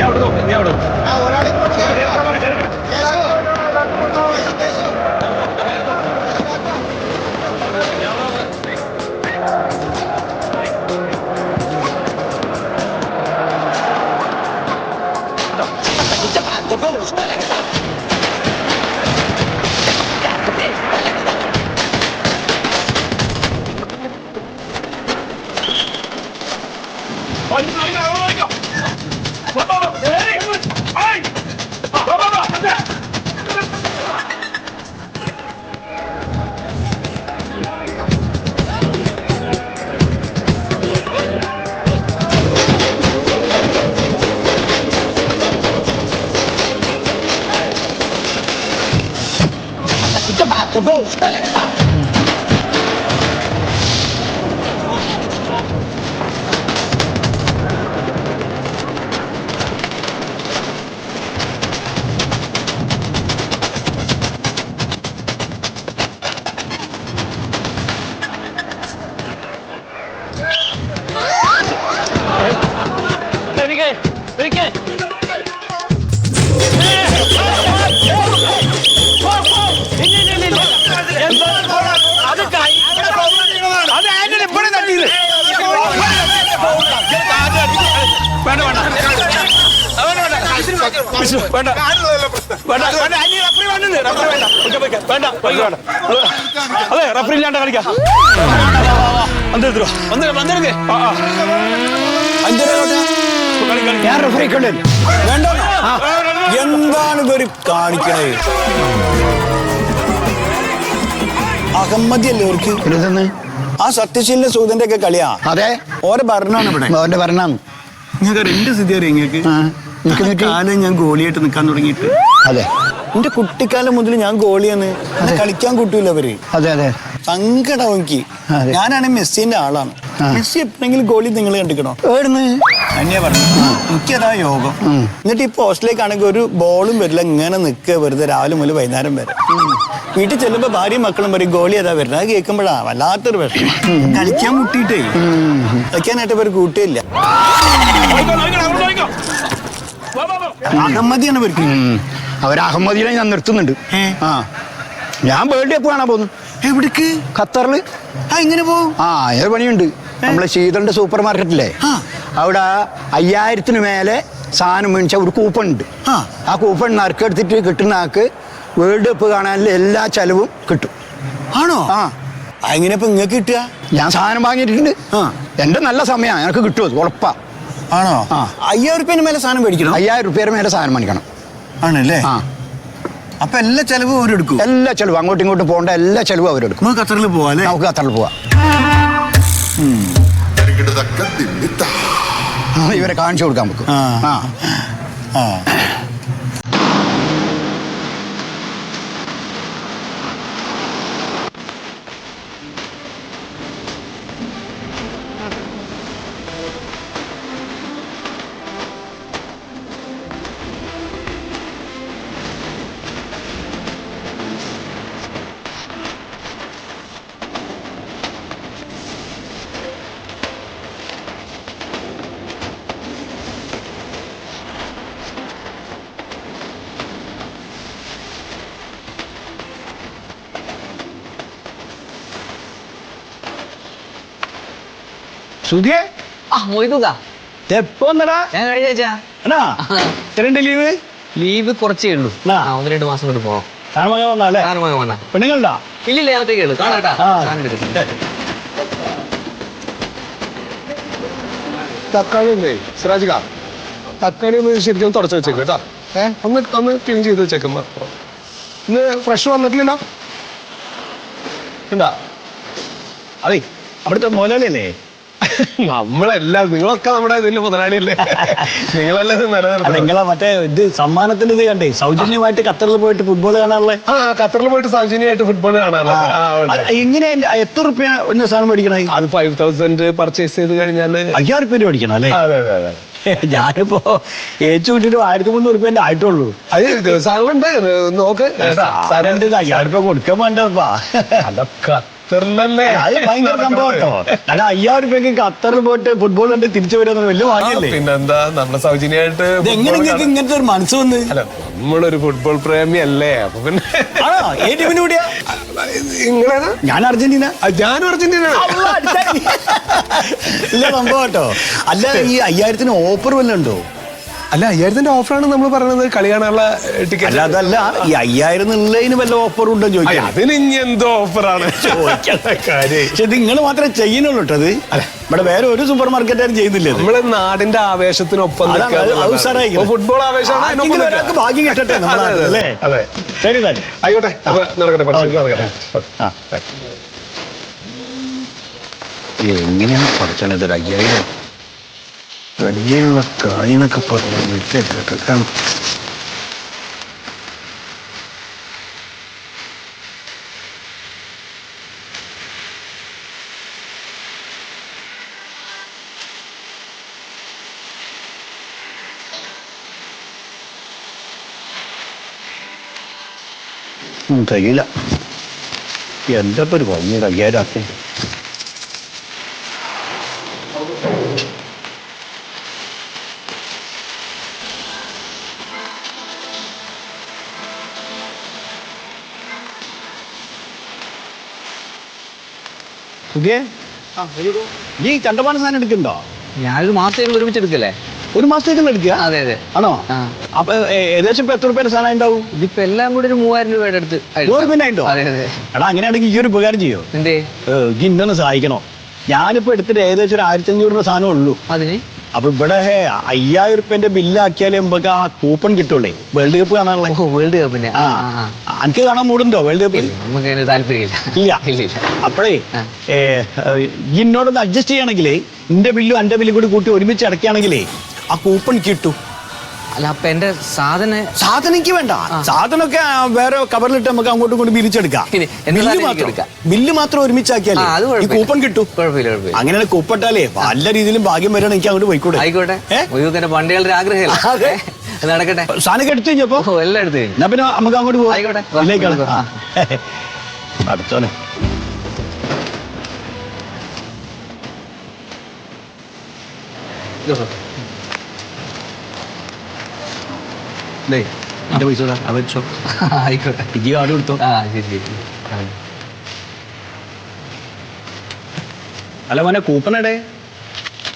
നീ അവിടെ നോക്ക് നീ അവിടെ വേണ്ട. വേണ്ട. വേണ്ട. അനി റഫറി വേണ്ടെന്ന് റഫറി വേണ്ട. വേണ്ട വേണ്ട അതെ റഫറി ഇല്ലാണ്ട് കളിക്കാം. വന്നെടുത്തോ വന്ന് വന്നെടുക്കേ ആ ആ. കളി ഞാൻ റഫറി കണ്ടു വേണ്ട എന്താണ് ഇവർ കാണിക്കണത് അഹമ്മദിയല്ലേ ഇതെന്ന് ആ സത്യശീലിന്റെ സൂതന്റെ ഒക്കെ കളിയാ. അതെ. ഓരോ ഭരണമാണ് ഇവിടെ. അവന്റെ ഭരണം. നിങ്ങൾക്ക് രണ്ട് സ്ഥിതി അറിയാം നിങ്ങൾക്ക്? കാലം ഞാൻ ഗോളിയായിട്ട് നിൽക്കാൻ തുടങ്ങിയിട്ട്. അതെ. എന്റെ കുട്ടിക്കാലം മുതൽ ഞാൻ ഗോളിയാണ്. കളിക്കാൻ കൂട്ടൂല അവർ. അതെ അതെ. സങ്കടം എനിക്ക്. ഞാനാണെങ്കിൽ മെസ്സിന്റെ ആളാണ്. മെസ്സി എപ്പോഴെങ്കിലും ഗോളി നിങ്ങൾ കണ്ടിക്കണോ? ഏടുന്ന് തന്നെയാ പറഞ്ഞു. എനിക്കതാ യോഗം. എന്നിട്ട് ഈ പോസ്റ്റിലേക്കാണെങ്കിൽ ഒരു ബോളും വരില്ല ഇങ്ങനെ നിൽക്കുക വെറുതെ രാവിലെ മുതൽ വൈകുന്നേരം വരെ. വീട്ടിൽ ചെല്ലുമ്പോ ഭാര്യയും മക്കളും പറയും ഗോളി അതാ വരുന്നത് അത് കേൾക്കുമ്പോഴാ വല്ലാത്തൊരു വിഷമം. കളിക്കാൻ മുട്ടിയിട്ടേ. കളിക്കാനായിട്ട് ഇവർ കൂട്ടിയില്ല പോയിക്കോ, പോയിക്കോ, അവിടെ പോയിക്കോ. വാ, വാ, വാ. അഹമ്മദിയാണ്. അവർ അഹമ്മദിനെ ഞാൻ നിർത്തുന്നുണ്ട്. ആ. ഞാൻ വേൾഡ് കപ്പ് കാണാൻ പോകുന്നു. എവിടേക്ക്? ഖത്തറിൽ ആ ഇങ്ങനെ പോകും ആ അതിന് പണിയുണ്ട്. നമ്മളെ ശീതളിന്റെ സൂപ്പർ മാർക്കറ്റില്ലേ. അവിടെ അയ്യായിരത്തിന് മേലെ സാധനം മേടിച്ച ഒരു കൂപ്പൺ ഉണ്ട് ആ. കൂപ്പൺ നറുക്കെടുത്തിട്ട് കിട്ടുന്ന ആൾക്ക് വേൾഡ് കപ്പ് കാണാനുള്ള എല്ലാ ചെലവും കിട്ടും. ആണോ? ആ. എങ്ങനെ ഇപ്പൊ നിങ്ങൾക്ക് കിട്ടുക? ഞാൻ സാധനം വാങ്ങിയിട്ടുണ്ട്. എന്റെ നല്ല സമയമാണ് എനിക്ക് കിട്ടുമോ ഉറപ്പാ. ആണോ? ആ. അയ്യായിരം റുപ്യന് മേലെ സാധനം മേടിക്കണം? അയ്യായിരം റുപ്യയുടെ മേലെ സാധനം മേടിക്കണം. ആണല്ലേ? ആ. അപ്പൊ എല്ലാ ചെലവും അവരെടുക്കും എല്ലാ ചെലവും അങ്ങോട്ടും ഇങ്ങോട്ടും പോകേണ്ട എല്ലാ ചെലവും അവരെടുക്കും നമുക്ക് ഖത്തറിൽ പോവാല്ലേ നമുക്ക് ഖത്തറിൽ പോവാം. ആ, ഇവരെ കാണിച്ചു കൊടുക്കാൻ പറ്റും ആ. ആ. സുധിയെ ആ മൊയ്തുക എപ്പോ വന്നടാ. ഞാൻ കഴിഞ്ഞ ആഴ്ച എന്നാ? എത്രയുണ്ട് ലീവ്? ലീവ് കുറച്ചേ ഉള്ളൂ. ഒന്ന് രണ്ട് മാസം കൊണ്ട് പോവാം. കാരണമായി വന്നാ പെണ്ണുങ്ങളുണ്ടാ? ഇല്ലില്ല ഞാൻ ഒറ്റയ്ക്കേ ഉള്ളൂ കാണാട്ടാ ആ. സാധനം എടുക്ക്. തക്കാളി ഉണ്ടേ സിറാജിക തക്കാളി ഒന്ന് ശരിക്കും തുടച്ച് വെച്ചേക്കും കേട്ടോ. ഏ? ഒന്ന് ഒന്ന് ക്ലീൻ ചെയ്ത് വെച്ചേക്കും ഇന്ന് ഫ്രഷ് വന്നിട്ടില്ല ഉണ്ടാ? അതെ അവിടുത്തെ മോലല്ലേ നമ്മളെല്ലാം നിങ്ങളൊക്കെ നമ്മുടെ ഇതിൽ മുതലാളിയല്ലേ? നിങ്ങളല്ലേ ഇത് നിലനിർത്തുന്നത്? നിങ്ങളെ മറ്റേ ഇത് സമ്മാനത്തിന്റെ ഇത് കണ്ടേ? സൗജന്യമായിട്ട് ഖത്തറിൽ പോയിട്ട് ഫുട്ബോൾ കാണാനുള്ള ആ ഖത്തറിൽ പോയിട്ട് സൗജന്യമായിട്ട് ഫുട്ബോൾ കാണാറുണ്ട്. ആ, ഉണ്ട്. എങ്ങനെ എത്ര റുപ്യ ഒന്ന് സാധനം മേടിക്കണേ? അത് ഫൈവ് തൗസൻഡ് പർച്ചേസ് ചെയ്ത് കഴിഞ്ഞാൽ അയ്യായിരം റുപ്യ മേടിക്കണം അല്ലേ? അതെ അതെ അതെ. ഞാനിപ്പോ ഏച്ചു വിട്ടിട്ട് ആയിരത്തി മുന്നൂറ് റുപ്യന്റെ ആയിട്ടുള്ളൂ. അത് സാധനമുണ്ട്. നോക്ക്. സാധനം അയ്യായിരം റുപ്യ കൊടുക്കാൻ വേണ്ടപ്പാ. അതൊക്കെ ഖത്തറിലല്ലേ അത് ഭയങ്കര സംഭവം കേട്ടോ. അല്ല അയ്യായിരം രൂപയ്ക്ക് ഖത്തറിൽ പോയിട്ട് ഫുട്ബോൾ കണ്ട് തിരിച്ചു വരുന്ന വലിയ ആ, ഭാഗ്യല്ലേ പിന്നെന്താ നമ്മളെ സൗജന്യമായിട്ട് ഇത് എങ്ങനെ football നിങ്ങൾക്ക് കാണാൻ- ഇങ്ങനത്തെ ഒരു മനസ്സ് വന്ന്? അല്ല നമ്മളൊരു ഫുട്ബോൾ പ്രേമി അല്ലേ അപ്പൊ പിന്നെ ആണോ? ഏ ടീമിന് കൂടിയാ? നിങ്ങളേതാ ഞാൻ അർജന്റീന. ഞാനും അർജന്റീന. ഇല്ല സംഭവം കേട്ടോ. അല്ല ഈ അയ്യായിരത്തിന് ഓഫർ വല്ലതും ഉണ്ടോ? അല്ല അയ്യായിരത്തിന്റെ ഓഫറാണ് നമ്മൾ പറയുന്നത് കളി കാണാനുള്ള അല്ല അതല്ല. ഈ അയ്യായിരം എന്നുള്ളതിന് വല്ല ഓഫർ ഉണ്ടോ ചോദിക്കാം. അതിന് ഇനി എന്തോ ഓഫറാണ് പക്ഷെ ഇത് നിങ്ങൾ മാത്രമേ ചെയ്യുന്നുള്ളൂ കേട്ടോ അത്. ഇവിടെ വേറെ ഒരു സൂപ്പർ മാർക്കറ്റാരും ചെയ്യുന്നില്ല നമ്മളെ നാടിന്റെ ആവേശത്തിനൊപ്പം. ഫുട്ബോൾ ആവേശമാണ് ഭാഗ്യം കിട്ടട്ടെ അല്ലേ? അതെ. ശരി ആയിക്കോട്ടെ. അപ്പൊ നടക്കട്ടെ നടക്കട്ടെ. എങ്ങനെയാണ് പഠിച്ചത് ഇതൊരു അയ്യായിരം? വലിയുള്ള കാര്യങ്ങളൊക്കെ പറഞ്ഞു വീട്ടിലേക്ക് തരില്ല. എന്താ ഇപ്പൊ ഒരു ഭംഗി അയ്യായിരം പുതിയ ഈ ചണ്ടമാന സാധനം എടുക്കണ്ടോ ഞാനൊരു മാസത്തേക്ക് ഒരുമിച്ച് എടുക്കല്ലേ? ഒരു മാസത്തേക്ക് എടുക്കുക? അതെ അതെ. ആണോ. അപ്പൊ ഏകദേശം ഇപ്പൊ എത്ര രൂപയുടെ സാധനം ഉണ്ടാവും? ഇതിപ്പോ എല്ലാം കൂടി ഒരു മൂവായിരം രൂപയുടെ അടുത്ത് രൂപ ഉണ്ടോ അതെ അതെ. എടാ അങ്ങനെയാണെങ്കിൽ ഈ ഒരു ഉപകാരം ചെയ്യോ? എന്തേ? ഇന്നൊന്ന് സഹായിക്കണോ? ഞാനിപ്പോ എടുത്തിട്ട് ഏകദേശം ഒരു ആയിരത്തി അഞ്ഞൂറ് രൂപ സാധനം ഉള്ളൂ. അതിന്? അപ്പൊ ഇവിടെ അയ്യായിരം റുപ്യന്റെ ബില്ലാക്കിയാലേ നമുക്ക് ആ കൂപ്പൺ കിട്ടുള്ളേ. വേൾഡ് കപ്പ് കാണാനുള്ള. ഓ വേൾഡ് കപ്പിന് ആ എനിക്ക് കാണാൻ മൂടുണ്ടോ വേൾഡ് കപ്പിൽ നമുക്ക് അതിന് താല്പര്യമില്ല. ഇല്ല. അപ്പോഴേ എന്നോടൊന്ന് അഡ്ജസ്റ്റ് ചെയ്യണമെങ്കിലേ എന്റെ ബില്ലും എന്റെ ബില്ലും കൂടി കൂട്ടി ഒരുമിച്ച് അടയ്ക്കുകയാണെങ്കിലേ ആ കൂപ്പൺ കിട്ടും. അല്ല അപ്പൊ എന്റെ സാധന സാധനക്ക് വേണ്ട. സാധനമൊക്കെ വേറെ കവറിലിട്ട് നമുക്ക് അങ്ങോട്ടും ഇങ്ങോട്ടും പിരിച്ചെടുക്കാം ബില്ല് മാത്രം? ബില്ല് മാത്രം ഒരുമിച്ചാക്കിയാലേ ഈ കൂപ്പൺ കിട്ടും. അങ്ങനെ കൂപ്പട്ടാലേ നല്ല രീതിയിലും ഭാഗ്യം വരണം എനിക്ക് അങ്ങോട്ട് പോയിക്കൂടെ? ആയിക്കോട്ടെ. പണ്ടുകളുടെ അതെ. നടക്കട്ടെ. സാധനം എടുത്തു കഴിഞ്ഞപ്പോ എല്ലാം എടുത്തു കഴിഞ്ഞു. പിന്നെ നമുക്ക് അങ്ങോട്ട് പോവാം. ആയിക്കോട്ടെ. വാ, ഇതിലേക്കാണ്. ദേ, എന്റെ പൈസ അത് വെച്ചോ. ആയിക്കോട്ടെ. ഇജി കാർഡ് കൊടുത്തോ? ആ ശരി ശരി. അല്ല മോനെ കൂപ്പൺ എടേ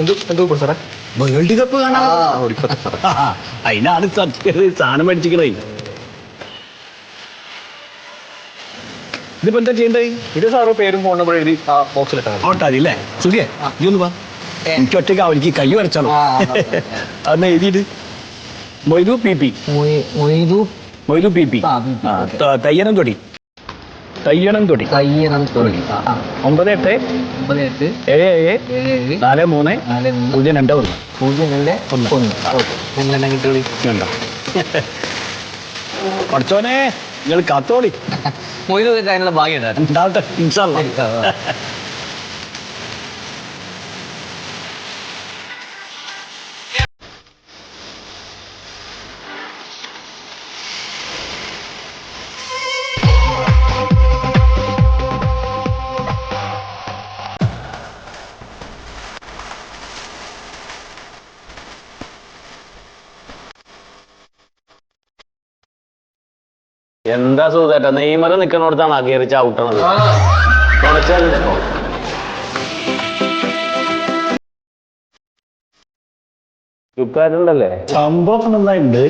എന്തോ എന്തോ സാറേ? വേൾഡ് കപ്പ് അതിനാണ് സാധനം മേടിച്ചിക്കണേ ഇതിപ്പോ എന്താ ചെയ്യണ്ടേ? ഇത് സാറ് പേരും ഫോൺ നമ്പർ എഴുതി ആ ബോക്സിലിട്ടാണ് ഓട്ടാതി അല്ലേ സുഖിയേ? നീ ഒന്ന് വാ. എനിക്ക് ഒറ്റയ്ക്ക് അവനിക്ക് കൈ വരച്ചാലോ? അന്ന് എഴുതിയിട്ട് മൊയ്തു പി പി. മൊയ്- മൊയ്തു മൊയ്തു പി പി. തയ്യനം തൊടി തയ്യണം തൊടി തയ്യണം തൊടി. ഒമ്പത് എട്ട് ഒമ്പത് എട്ട് ഏഴ് ഏഴ് ഏഴ് നാല് മൂന്ന് നാല് മൂന്ന് പൂജ്യം രണ്ട് ഒന്ന്. പൂജ്യം രണ്ട് ഒന്ന്. ഒന്ന്. ഓക്കെ. കിട്ടുള്ളി ഉണ്ടോ പഠിച്ചോനെ നിങ്ങൾ കത്തോളി. മൊയ്തു അതിനുള്ള ഭാഗ്യം ഉണ്ടാവട്ടെ ഔട്ട് നെയ്മർ നിക്കണോടത്താണ് ആ. കയറി ചവിട്ടണത് തുടച്ചല്ലേ ചുക്കാരുണ്ടല്ലേ? സംഭവം നന്നായിട്ടുണ്ട്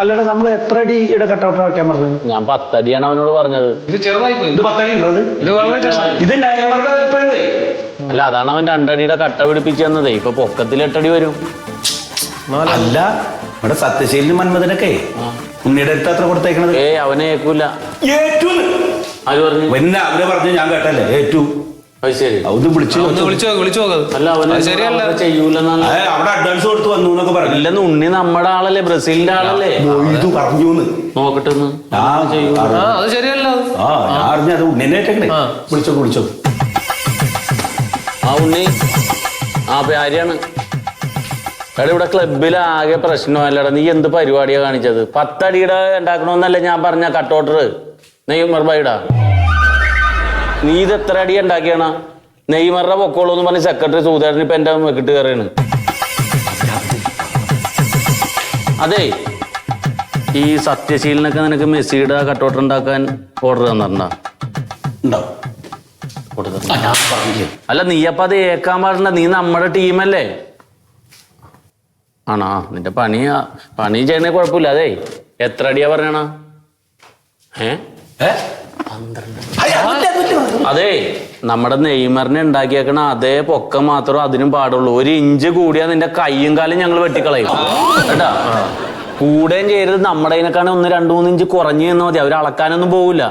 അല്ലടാ നമ്മൾ എത്ര അടി ഇവിടെ കട്ടൗട്ട് വെക്കാൻ പറഞ്ഞത്? ഞാൻ പത്തടിയാണ് അവനോട് പറഞ്ഞത്. ഇത് ചെറുതായി പോയി ഇത് പത്തടി ഉള്ളത് ഇത് വളരെ ഇത് അല്ല അതാണ് അവൻ രണ്ടടിയുടെ കട്ട പിടിപ്പിച്ചു തന്നതേ. ഇപ്പൊ പൊക്കത്തിൽ എട്ടടി വരും. അല്ല ഇവിടെ സത്യശീലിനും മന്മഥനൊക്കെ. ഉണ്ണിയുടെ അടുത്ത് അത്ര കൊടുത്തേക്കണത്? ഏ അവനെ ഏക്കൂല. ഏറ്റവും പറഞ്ഞു? പിന്നെ അവർ പറഞ്ഞു ഞാൻ കേട്ടല്ലേ? ഏറ്റു. അത് ശരി. അത് വിളിച്ചു ഒന്ന് വിളിച്ചു നോക്ക് വിളിച്ചു നോക്കത് അല്ല അവന് ശരിയല്ല. ചെയ്യൂലെന്നാണ്. അതെ, അവിടെ അഡ്വാൻസ് കൊടുത്ത് വന്നു എന്നൊക്കെ പറഞ്ഞു. ഇല്ലെന്ന് ഉണ്ണി നമ്മുടെ ആളല്ലേ ബ്രസീലിന്റെ ആളല്ലേ. ഇത് പറഞ്ഞു നോക്കട്ടെ. ആ ചെയ്യൂല. ആ, ആ അത് ശരിയല്ല. അത്. ആ ഞാൻ അറിഞ്ഞു അത് ഉണ്ണിനെ വിളിച്ചോ വിളിച്ചോ. ആ ഉണ്ണി. ആ പ്യാരിയാണ് എടാ ഇവിടെ ക്ലബിൽ ആകെ പ്രശ്നമല്ലടാ നീ എന്ത് പരിപാടിയാ കാണിച്ചത്? പത്തടിയുടെ ഉണ്ടാക്കണമെന്നല്ല ഞാൻ പറഞ്ഞ കട്ടോട്ടർ ഓർഡർ ബൈഡാ നീ ഇത് എത്ര അടി ഉണ്ടാക്കിയാണ്? നെയ്മറുടെ പൊക്കോളൂ എന്ന് പറഞ്ഞ് സെക്രട്ടറി സൂതാരൻ ഇപ്പൊ എന്റെ വെക്കിട്ട് കയറിയാണ് അതെ ഈ സത്യശീലനൊക്കെ നിനക്ക് മെസ്സിയുടെ കട്ടോട്ടർ ഉണ്ടാക്കാൻ ഓർഡർ തന്നിട്ടുണ്ടോ? അല്ല നീ അപ്പൊ അത് ഏക്കാൻ പാടില്ല. നീ നമ്മുടെ ടീമല്ലേ ആണോ? നിന്റെ പണി പണി ചെയ്യണേ കുഴപ്പമില്ല. അതെ എത്ര അടിയാ പറഞ്ഞണ ഏ. അതെ നമ്മുടെ നെയ്മറിനെ ഉണ്ടാക്കിയേക്കണ അതേ പൊക്കം മാത്രം അതിനും പാടുള്ളൂ. ഒരു ഇഞ്ച് കൂടിയാ നിന്റെ കൈയും കാലും ഞങ്ങൾ വെട്ടിക്കളയും. കേട്ടാ? കൂടെയും ചെയ്യരുത്. നമ്മുടെ ഇതിനെക്കാണ് ഒന്ന് രണ്ടു മൂന്ന് ഇഞ്ച് കുറഞ്ഞു നിന്നാ മതി. അവർ അളക്കാനൊന്നും പോവില്ല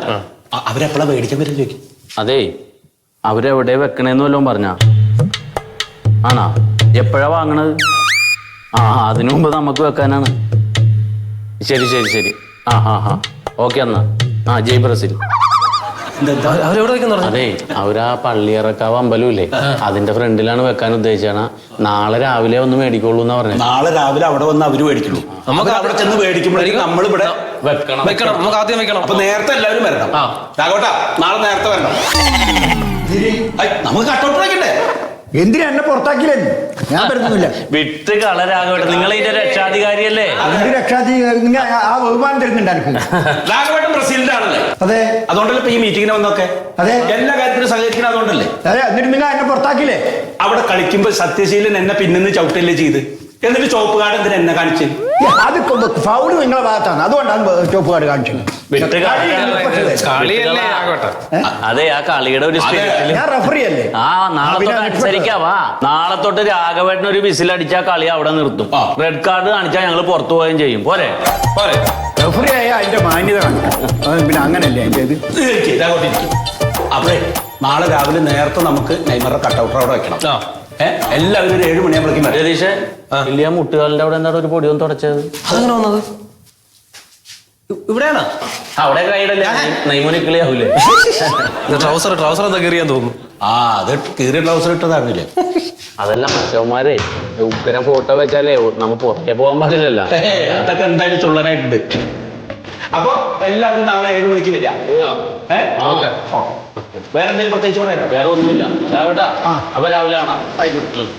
അവരെപ്പോഴാ മേടിക്കാൻ വരും ചോദിക്കും? അതെ അവരെവിടെ വെക്കണേന്ന് വല്ലതും പറഞ്ഞ. ആണാ? എപ്പോഴാ വാങ്ങണത്? ആ അതിനു മുമ്പ് നമുക്ക് വെക്കാനാണ്. ശരി ശരി ശരി. ആ ആ ആ. ഓക്കെ എന്നാ. ആ ജയ് ബ്രസീൽ. അതെ അവരാ പള്ളിയിറക്കാവ് അമ്പലമില്ലേ? അതിന്റെ ഫ്രണ്ടിലാണ് വെക്കാൻ ഉദ്ദേശിച്ചാണ് നാളെ രാവിലെ ഒന്ന് മേടിക്കുള്ളൂ എന്നാ പറഞ്ഞത് നാളെ രാവിലെ അവിടെ വന്ന് അവർ മേടിക്കുള്ളൂ. നമുക്ക് അവിടെ ചെന്ന് മേടിക്കുമ്പോഴേക്കും നമ്മൾ ഇവിടെ വെക്കണം. വെക്കണം. നമുക്ക് ആദ്യം വെക്കണം. അപ്പൊ നേരത്തെ എല്ലാവരും വരണം. നാളെ നേരത്തെ വരണം. നമുക്ക് കട്ടൗട്ട് വയ്ക്കണ്ടേ എന്തിനാ എന്നെ പുറത്താക്കിയില്ലേ ഞാൻ വരുന്നില്ല. വിട്ട് കളരാകട്ടെ. നിങ്ങൾ ഇതിന്റെ രക്ഷാധികാരിയല്ലേ? അതിന്റെ രക്ഷാധികാരി നിങ്ങൾ ആ- ആ ബഹുമാനം തരുന്നുണ്ട് എനിക്ക് രാഘവട്ടം ബ്രസീലിന്റെ ആണല്ലേ അതെ. അതുകൊണ്ടല്ലേ ഇപ്പൊ ഈ മീറ്റിങ്ങിന് വന്നൊക്കെ അതെ. എല്ലാ കാര്യത്തിനും സഹകരിക്കണം അതുകൊണ്ടല്ലേ? അതെ. എന്നിട്ട് നിങ്ങൾ എന്നെ പുറത്താക്കിയില്ലേ? അവിടെ കളിക്കുമ്പോൾ സത്യശീലൻ എന്നെ പിന്നിന്ന് ചവിട്ടല്ലേ ചെയ്ത്? എന്നിട്ട് ചോപ്പ് കാർഡ് എന്തിനാ എന്നെ കാണിച്ചു? അത് ഫൗൾ നിങ്ങളെ ഭാഗത്താണ്. അതുകൊണ്ടാണ് ചോപ്പ് കാർഡ് കാണിച്ചത്. അതെ ആ കളിയുടെ ഒരു സ്പിരിറ്റിൽ ഞാൻ റെഫറി അല്ലേ? ആ നാളെ തൊട്ട് അത് അനുസരിക്കാവാ നാളെ തൊട്ട് രാഘവേട്ടൻ ഒരു വിസിൽ അടിച്ചാ കളി അവിടെ നിർത്തും. ആ. റെഡ് കാർഡ് കാണിച്ചാൽ ഞങ്ങൾ പുറത്തു പോവുകയും ചെയ്യും. പോരെ? പോരെ. റെഫറി ആയ അതിന്റെ മാന്യത പിന്നെ അങ്ങനല്ലേ അതിന്റെ ഇത്. അപ്പഴേ നാളെ രാവിലെ നേരത്തെ നമുക്ക് നെയ്മറുടെ കട്ടൗട്ട് അവിടെ വെക്കണം. എല്ലാവരും ഒരു ഏഴ് മണിയാകുമ്പോഴേക്കും വരാം. രതീഷ് ഇല്ല മുട്ടുകാലിന്റെ അവിടെ എന്താണ് ഒരു ഒന്ന് തുടച്ചത്? അതെങ്ങനെ വന്നത്? ഇവിടെയാണോ? അവിടെ കൈയിടല്ലേ? നെയ്മൂരി കിളിയാവൂലേ ട്രൗസർ ട്രൗസർ എന്താ കയറിയാൻ തോന്നുന്നു. ആ അത് കീറിയ ട്രൗസർ ഇട്ടതായിരുന്നില്ലേ? അതല്ല മറ്റവന്മാരെ ഉഗ്രം ഫോട്ടോ വെച്ചാലേ നമ്മ പുറത്തേ പോകാൻ പാടില്ലല്ലോ. അതൊക്കെ എന്തായാലും ചുള്ളനായിട്ടുണ്ട്. അപ്പൊ എല്ലാവരും നാളെ ഏഴ് മണിക്ക് വരിക ഏ? വേറെ എന്തെങ്കിലും പ്രത്യേകിച്ച് പറയാനോ വേറെ ഒന്നുമില്ല. അപ്പൊ രാവിലെ കാണാം. ഉം.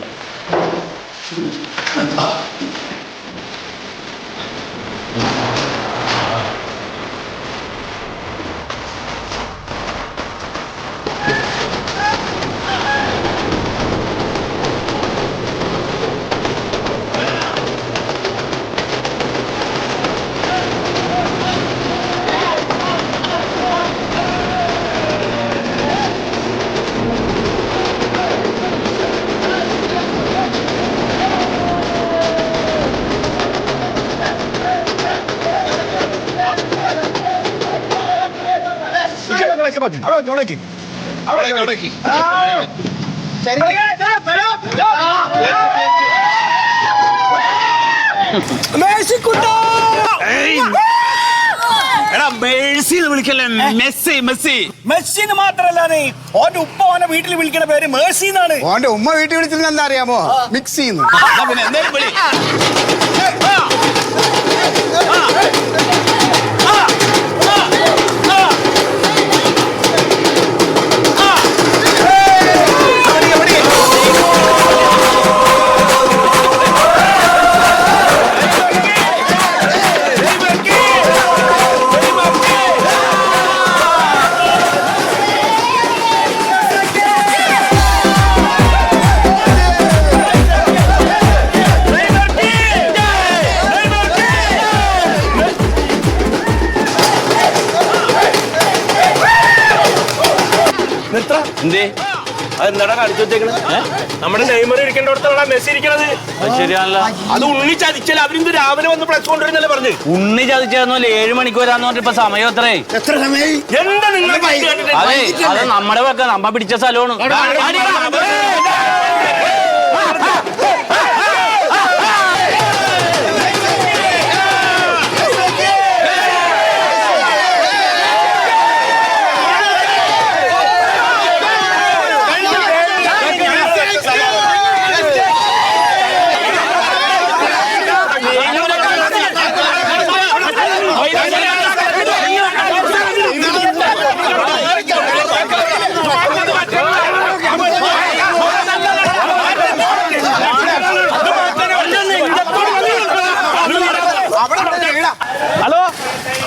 ഓന്റെ ഉപ്പ ഓനെ വീട്ടിൽ വിളിക്കുന്ന പേര് മേഴ്സി എന്നാണ് ഓന്റെ ഉമ്മ വീട്ടിൽ വിളിച്ചിരുന്ന എന്താ അറിയാമോ മിക്സിന്ന്. ചെയ്യുന്നു പിന്നെ എന്തേലും എന്തേ? അതെന്താടാ കാണിച്ചു വെച്ചേക്കണത് നമ്മുടെ നെയ്മർ ഇരിക്കേണ്ടടത്താണ് മെസ്സി ഇരിക്കണത്. അത് ശരിയാണല്ലോ. അത് ഉണ്ണി ചതിച്ചാൽ അവരിന്ന് രാവിലെ വന്ന് പ്ലസ് കൊണ്ടുവരുന്നല്ലേ പറഞ്ഞു? ഉണ്ണി ചതിച്ചായിരുന്നല്ലോ ഏഴ് മണിക്ക് വരാന്ന് പറഞ്ഞിട്ട് ഇപ്പൊ സമയം എത്രേ? എത്ര സമയം? എന്താ നിങ്ങൾ അതെ അത് നമ്മുടെ വെക്ക നമ്മ പിടിച്ച സ്ഥലമാണ്.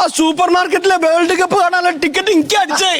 ആ സൂപ്പർ മാർക്കറ്റിലെ വേൾഡ് കപ്പ് കാണാനുള്ള ടിക്കറ്റ് എനിക്ക് അടിച്ചേ.